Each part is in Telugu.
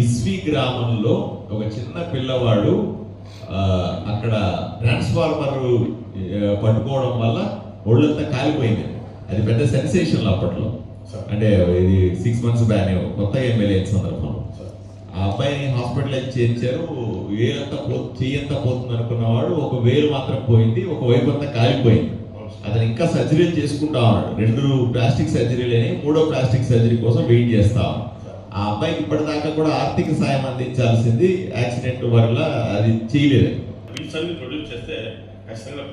ఇస్వి గ్రామంలో ఒక చిన్న పిల్లవాడు అక్కడ ట్రాన్స్ఫార్మర్ పట్టుకోవడం వల్ల ఒళ్ళంతా కాలిపోయింది. అది పెద్ద సెన్సేషన్ అప్పట్లో. అంటే ఇది సిక్స్ మంత్స్ బ్యాన్ కొత్త ఎమ్మెల్యే సందర్భంలో. ఆ అబ్బాయిని హాస్పిటల్ చేర్చారు వేలంతా పో చెయ్యంతా పోతుంది అనుకున్నవాడు ఒక వేలు మాత్రం పోయింది ఒక వైపు అంతా కాలిపోయింది. అతను ఇంకా సర్జరీలు చేసుకుంటా ఉన్నాడు. రెండు ప్లాస్టిక్ సర్జరీలు అని మూడో ప్లాస్టిక్ సర్జరీ కోసం వెయిట్ చేస్తా ఉన్నాడు. ఆ అబ్బాయికి ఇప్పటిదాకా కూడా ఆర్థిక సాయం అందించాల్సింది యాక్సిడెంట్ వల్ల అది చేయలేదు. బిల్స్ ప్రొడ్యూస్ చేస్తే ఖచ్చితంగా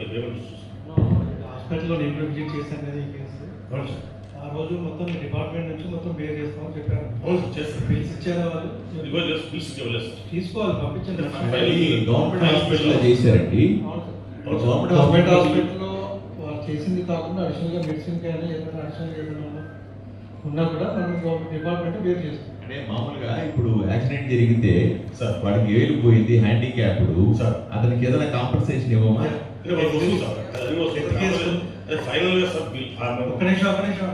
హాస్పిటల్లో నేను విజిట్ చేశాను కదా ఈ కేసు. అవును సార్. ఆ రోజు మొత్తం డిపార్ట్మెంట్ నుంచి మొత్తం పే చేస్తామని చేస్తారు. బిల్స్ ఇచ్చారా వాళ్ళు? తీసుకోవాలి పంపించండి. గవర్నమెంట్ హాస్పిటల్లో చేశారండి. గవర్నమెంట్ గవర్నమెంట్ హాస్పిటల్ హాస్పిటల్లో వాళ్ళు చేసింది కాకుండా అడిషనల్గా మెడిసిన్ కానీ ఏదైనా అడిషనల్ ఏదైనా ఉన్నా- ఉన్నా కూడా మనం డిపార్ట్మెంట్ వేరు చేస్తాం అంటే మామూలుగా ఇప్పుడు యాక్సిడెంట్ జరిగితే సార్. వాడికి ఏలు పోయింది హ్యాండిక్యాప్డ్ సార్. అతనికి ఏదైనా కాంపన్సేషన్ ఇవ్వమా? ఒక నిమిషం నిమిషం.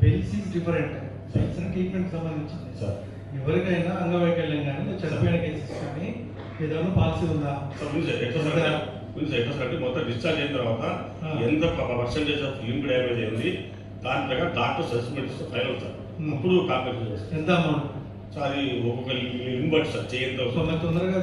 Bills different sir. Bills treatment సంబంధించింది. సార్. ఎవరికైనా అంగవైకల్యం కానీ చనిపోయిన కేసెస్ కానీ ఏదైనా పాలసీ ఉందా? ఎట్లా అంటే మొత్తం డిశ్చార్జ్ అయిన తర్వాత. ఎంత పర్సెంటేజ్ ఆఫ్ లింక్ డ్యామేజ్ అయింది. దాని ప్రకారం డాక్టర్ సస్పెండ్ ఫైనల్ సార్. అప్పుడు కాంపెన్సేషన్ చేస్తారు ఎంత అమౌంట్? సో అది ఒక్కొక్క లింక్ బట్టి సార్ చేయంత సో మరి తొందరగా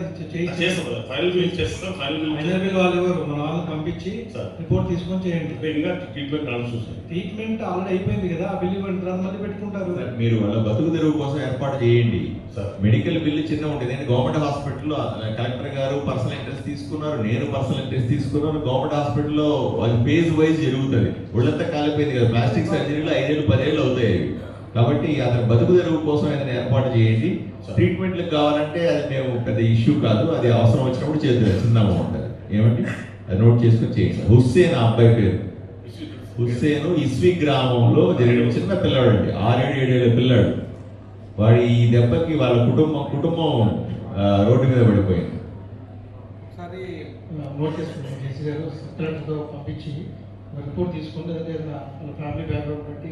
చేస్తాం సార్ ఫైనల్ బిల్ చేస్తాం ఫైనల్ బిల్ ఫైనల్ బిల్ వాళ్ళు ఎవరు? మన వాళ్ళని పంపించి సార్. రిపోర్ట్ తీసుకొని చేయండి. ఇంకా ట్రీట్మెంట్ నడుస్తుంది సార్ ట్రీట్మెంట్ ఆల్రెడీ అయిపోయింది కదా ఆ బిల్ ఇవ్వండి తర్వాత మళ్ళీ పెట్టుకుంటారు. సార్, మీరు వాళ్ళ బతుకు తెరువు కోసం ఏర్పాటు చేయండి. సార్. మెడికల్ బిల్లు చిన్న ఉంటుంది నేను గవర్నమెంట్ హాస్పిటల్లో కలెక్టర్ గారు పర్సనల్ ఇంట్రెస్ట్ తీసుకున్నారు నేను పర్సనల్ ఇంట్రెస్ట్ తీసుకున్నాను. గవర్నమెంట్ హాస్పిటల్లో అది ఫేజ్ వైజ్ జరుగుతుంది. ఒళ్ళంతా కాలిపోయింది కదా. ప్లాస్టిక్ సర్జరీలో ఐదేళ్ళు పదేళ్ళు అవుతాయి. అవి. కాబట్టి అతని బతుకు తెరువు కోసం ఏదైనా ఏర్పాటు చేయండి. ట్రీట్మెంట్లకు కావాలంటే అది మేము పెద్ద ఇష్యూ కాదు. అది అవసరం వచ్చినప్పుడు చేద్దాం చిన్న అమౌంట్. ఏమండి? అది నోట్ చేసుకొని చేయండి. హుస్సేన్ ఆ అబ్బాయి పేరు. హుస్సేన్ ఇస్వి గ్రామంలో జరిగిన చిన్న పిల్లాడు అండి ఆరేడు ఏడేళ్ళ పిల్లాడు. వాడి ఈ దెబ్బకి వాళ్ళ కుటుంబం కుటుంబం రోడ్డు మీద పడిపోయింది. ఒకసారి నోట్ చేసుకుంటాం జేసీ గారు సెక్రటరీతో పంపించి రిపోర్ట్ వాళ్ళ ఫ్యామిలీ బ్యాక్గ్రౌండ్ బట్టి